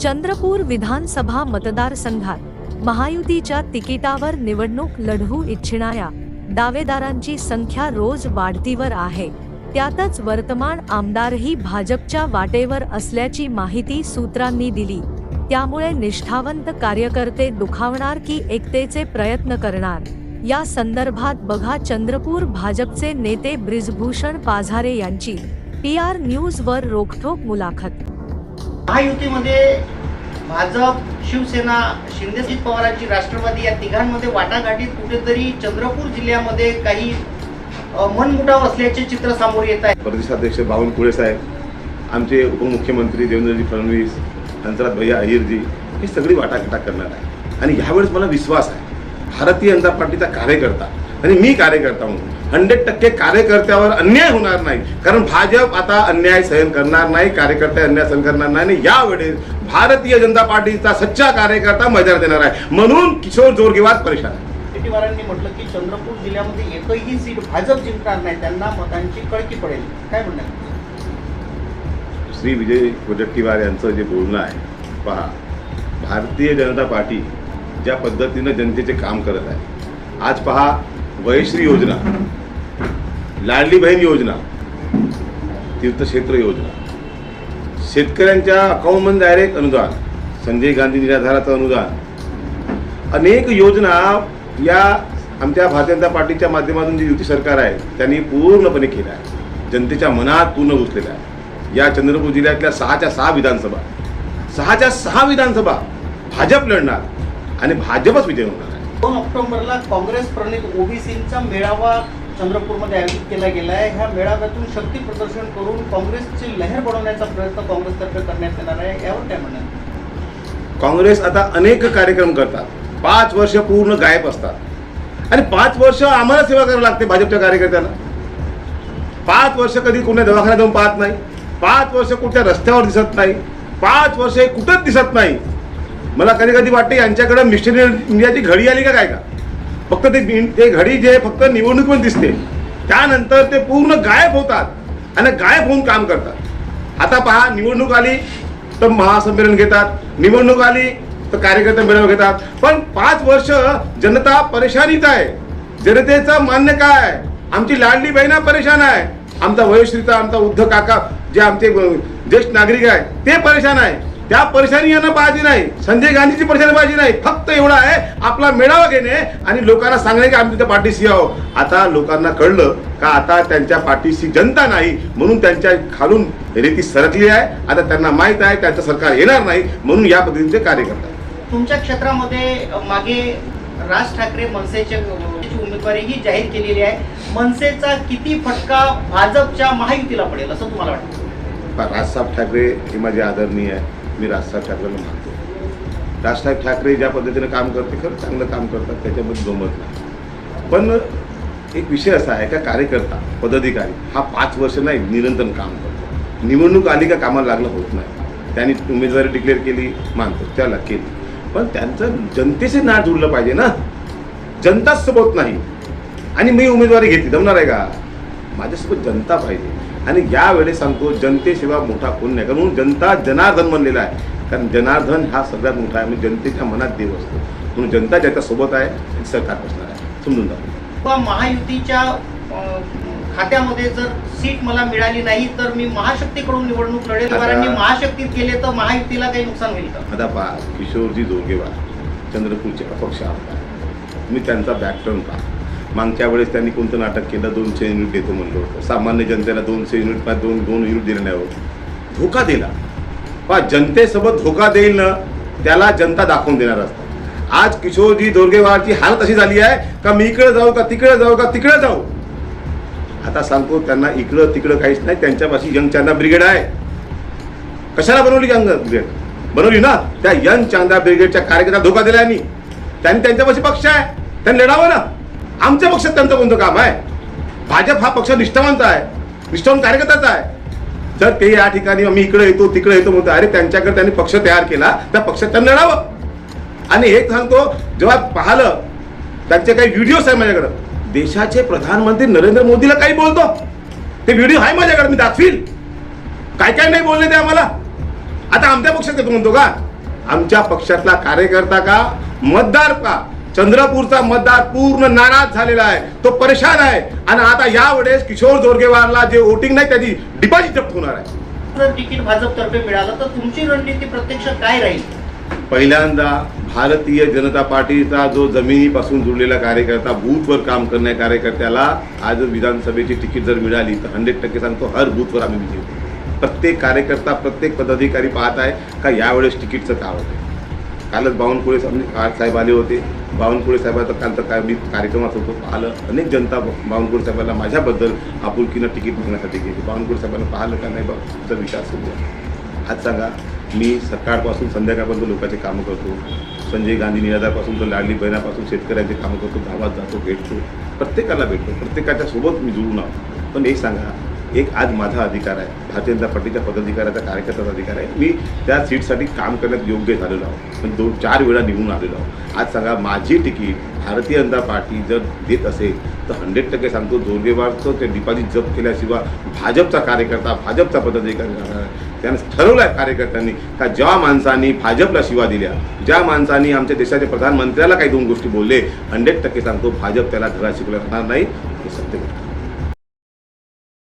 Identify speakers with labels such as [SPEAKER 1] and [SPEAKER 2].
[SPEAKER 1] चंद्रपूर विधानसभा मतदारसंघात महायुतीच्या तिकिटावर निवडणूक लढवू इच्छिणाऱ्या दावेदारांची संख्या रोज वाढतीवर आहे. त्यातच वर्तमान आमदारही भाजपच्या वाटेवर असल्याची माहिती सूत्रांनी दिली. त्यामुळे निष्ठावंत कार्यकर्ते दुखावणार की एकतेचे प्रयत्न करणार? या संदर्भात बघा चंद्रपूर भाजपचे नेते ब्रिजभूषण पाझारे यांची. पी आर न्यूज वर रोखठोक मुलाखत.
[SPEAKER 2] महायुतीमध्ये भाजप शिवसेना शिंदेजित पवारांची राष्ट्रवादी या तिघांमध्ये वाटाघाटीत कुठेतरी चंद्रपूर जिल्ह्यामध्ये काही मनमुटाव असल्याचे चित्र समोर येत आहे.
[SPEAKER 3] प्रदेशाध्यक्ष बावनकुळे साहेब आमचे उपमुख्यमंत्री देवेंद्रजी फडणवीस हंसराज भैया अहिरजी ही सगळी वाटाघाटा करणार आहे आणि ह्यावेळेस मला विश्वास आहे भारतीय जनता पार्टीचा कार्यकर्ता आणि मी कार्यकर्ता म्हणून हंड्रेड टक्के कार्यकर्त्यावर अन्याय होणार नाही. कारण भाजप आता अन्याय सहन करणार नाही कार्यकर्ते अन्याय सहन करणार नाही. आणि यावेळेस भारतीय जनता पार्टीचा सच्चा कार्यकर्ता मैदानात येणार आहे. म्हणून किशोर जोरगेवार परेशान आहे.
[SPEAKER 2] शेट्टीवारांनी म्हटलं की चंद्रपूर जिल्ह्यामध्ये एकही सीट भाजप जिंकणार नाही त्यांना मतांची कळकी पडेल. काय म्हणणार
[SPEAKER 3] श्री विजय वडेट्टीवार यांचं जे बोलणं आहे पहा भारतीय जनता पार्टी ज्या पद्धतीनं जनतेचे काम करत आहे. आज पहा वयश्री योजना. लाडली बहीण योजना तीर्थक्षेत्र योजना. शेतकऱ्यांच्या अकाउंटमध्ये डायरेक्ट अनुदान संजय गांधी निराधाराचं अनुदान. अनेक योजना या आमच्या भारतीय जनता पार्टीच्या माध्यमातून जे युती सरकार आहे त्यांनी पूर्णपणे केलं आहे जनतेच्या मनात पूर्ण घुसलेलं आहे या चंद्रपूर जिल्ह्यातल्या सहाच्या सहा विधानसभा सहाच्या सहा विधानसभा भाजप लढणार आणि भाजपच विजय होणार आहे.
[SPEAKER 2] दोन ऑक्टोबरला काँग्रेस प्रणित ओबीसींचा मेळावा चंद्रपूरमध्ये आयोजित केला गेला आहे ह्या मेळाव्यातून शक्ती प्रदर्शन करून काँग्रेसची लहर बनवण्याचा प्रयत्न काँग्रेसतर्फे करण्यात येणार आहे. यावर काय म्हणणार
[SPEAKER 3] काँग्रेस आता अनेक कार्यक्रम करतात. पाच वर्ष पूर्ण गायब असतात. आणि पाच वर्ष आम्हाला सेवा करावी लागते भाजपच्या कार्यकर्त्यांना. पाच वर्ष कधी कुठल्या दवाखान्यात जाऊन पाहत नाही. पाच वर्ष कुठल्या रस्त्यावर दिसत नाही. पाच वर्ष कुठंच दिसत नाही. मला कधी कधी वाटते यांच्याकडे मिस्टर इंडियाची घडी आली का काय का? फक्त ते ते घडी जे फक्त निवडणुकीमध्ये दिसते त्यानंतर ते पूर्ण गायब होतात आणि गायब होऊन काम करतात. आता पहा निवडणूक आली तर महासंमेलन घेतात निवडणूक आली तर कार्यकर्ते मेळावा घेतात. पण पाच वर्ष जनता परेशानीत आहे. जनतेचं मान्य काय? आहे? आमची लाडली बहिणा परेशान आहे. आमचा वयोश्रीचा आमचा उद्धव काका जे आमचे ज्येष्ठ नागरिक आहे ते परेशान आहे. त्या परेशानी यांना पाहिजे नाही. संजय गांधीची परेशानी पाहिजे नाही. फक्त एवढं आहे आपला मेळावा घेणे आणि लोकांना सांगणे की आम्ही त्या पाठीशी आहो आता लोकांना कळलं का आता त्यांच्या पाठीशी जनता नाही म्हणून त्यांच्या खालून रेती सरकली आहे. आता त्यांना माहीत आहे त्यांचं सरकार येणार नाही म्हणून या पद्धतीचे कार्य करतात.
[SPEAKER 2] तुमच्या क्षेत्रामध्ये मागे राज ठाकरे मनसेचे अ, ची उमेदवारीही जाहीर केलेली आहे. मनसेचा किती फटका भाजपच्या महायुतीला पडेल असं तुम्हाला वाटतं?
[SPEAKER 3] राजसाहेब ठाकरे हे माझे आदरणीय आहे मी राजसाहेब ठाकरेंना मानतो राजसाहेब ठाकरे ज्या पद्धतीनं काम करते खरं चांगलं काम करतात त्याच्याबद्दल गमत नाही. पण एक विषय असा आहे का कार्यकर्ता पदाधिकारी हा पाच वर्ष नाही निरंतर काम करतो. निवडणूक आली का कामाला लागलं होत नाही. त्यांनी उमेदवारी डिक्लेअर केली मानतो त्याला केली. पण त्यांचं जनतेशी नाळ जुळलं पाहिजे ना. जनताच सोबत नाही. आणि मी उमेदवारी घेतली जमणार आहे का? माझ्यासोबत जनता पाहिजे. आणि यावेळेस सांगतो जनतेशिवाय मोठा कोण नाही. कारण म्हणून जनता जनार्दन बनलेला आहे. कारण जनार्दन हा सगळ्यात मोठा आहे. म्हणजे जनतेच्या मनात देव असतो. म्हणून जनता ज्याच्या सोबत आहे सरकार बसणार आहे. समजून जा.
[SPEAKER 2] किंवा महायुतीच्या खात्यामध्ये जर सीट मला मिळाली नाही तर मी महाशक्तीकडून निवडणूक लढेल.
[SPEAKER 3] आता-
[SPEAKER 2] पवारांनी महाशक्तीत गेले तर महायुतीला काही नुकसान होईल का?
[SPEAKER 3] आता पहा किशोरजी जोगेवार चंद्रपूरचे अपक्ष आमदार. तुम्ही त्यांचा बॅकटर्न पहा. मागच्या वेळेस त्यांनी कोणतं नाटक केलं? दोनशे युनिट देतो म्हणलं. होतं सामान्य जनतेला दोनशे युनिट दोन दोन युनिट दिले नाही होत धोका दिला. पा जनतेसोबत धोका देईल ना त्याला जनता दाखवून देणार असतात आज किशोरजी दोर्गेवारची हालत अशी झाली आहे का मी इकडे जाऊ का तिकडे जाऊ का तिकडे जाऊ? आता सांगतो त्यांना इकडं तिकडं काहीच नाही त्यांच्यापाशी यंग चांदा ब्रिगेड आहे. कशाला बनवली यंग ब्रिगेड? बनवली ना? त्या यंग चांदा ब्रिगेडच्या कार्यकर्त्याला धोका दिला यांनी. त्यांनी त्यांच्यापाशी पक्ष आहे. त्यांनी लढावं ना. आमच्या पक्षात त्यांचं कोणतं काम आहे? भाजप हा पक्ष निष्ठावंत आहे निष्ठावंत कार्यकर्ताचा आहे. जर ते या ठिकाणी मी इकडे येतो तिकडे येतो म्हणतो अरे त्यांच्याकडे त्यांनी पक्ष तयार केला त्या पक्षात त्यांना लढावं. आणि एक सांगतो जेव्हा पाहिलं त्यांचे काही व्हिडिओज आहे माझ्याकडं. देशाचे प्रधानमंत्री नरेंद्र मोदीला काही बोलतो? ते व्हिडिओ आहे माझ्याकडे मी दाखवील. काय काय नाही बोलले ते आम्हाला. आता आमच्या पक्षात येतो म्हणतो का? आमच्या पक्षातला कार्यकर्ता का? मतदार का? चंद्रपूरचा मतदार पूर्ण नाराज झालेला आहे. तो परेशान आहे. आणि आता यावेळेस किशोर जोरगेवारला जे वोटिंग नाही त्याची डिपॉझिट जप्त होणार आहे.
[SPEAKER 2] जर तिकीट भाजपतर्फे मिळालं तर तुमची रणनीती प्रत्यक्ष काय राहील?
[SPEAKER 3] पहिल्यांदा भारतीय जनता पार्टीचा जो जमिनीपासून जुळलेला कार्यकर्ता बूथवर काम करणाऱ्या कार्यकर्त्याला आज विधानसभेची तिकीट जर मिळाली तर हंड्रेड टक्के सांगतो हर बूथवर आम्ही विजयी होतो. प्रत्येक कार्यकर्ता प्रत्येक पदाधिकारी पाहत आहे का यावेळेस तिकीटचं काय होतं? कालच बावनकुळे साहेब आले होते. बावनकुळे साहेबाचं तर काय मी कार्यक्रमात होतो पाहिलं. अनेक जनता बावनकुळे साहेबांना माझ्याबद्दल आपुलकीनं तिकीट मागण्यासाठी गेली. बावनकुळे साहेबांना पाहिलं का नाही बाबा विचार सुरू आज सांगा मी सकाळपासून संध्याकाळपर्यंत लोकांचे कामं करतो. संजय गांधी निराधारपासून तर लाडली बहिणापासून शेतकऱ्यांचे कामं करतो. गावात जातो भेटतो. प्रत्येकाला भेटतो. प्रत्येकाच्या सोबत मी जुळून आहोत पण हे सांगा एक आज माझा अधिकार आहे. भारतीय जनता पार्टीच्या पदाधिकाऱ्याचा कार्यकर्त्याचा अधिकार आहे. मी त्या सीटसाठी काम करण्यात योग्य झालेलो आहोत. पण दोन चार वेळा निघून आलेलो आहोत. आज सांगा माझी तिकीट भारतीय जनता पार्टी जर देत असेल तर हंड्रेड टक्के सांगतो जोरगेवारचं ते डिपॉझिट जप्त केल्याशिवाय भाजपचा कार्यकर्ता भाजपचा पदाधिकारी राहणार आहे. त्यानं ठरवलं आहे कार्यकर्त्यांनी का ज्या माणसांनी भाजपला शिवा दिल्या ज्या माणसांनी आमच्या देशाच्या प्रधानमंत्र्याला काही दोन गोष्टी बोलले हंड्रेड टक्के सांगतो भाजप त्याला धडा शिकला राहणार नाही. हे सत्य घटना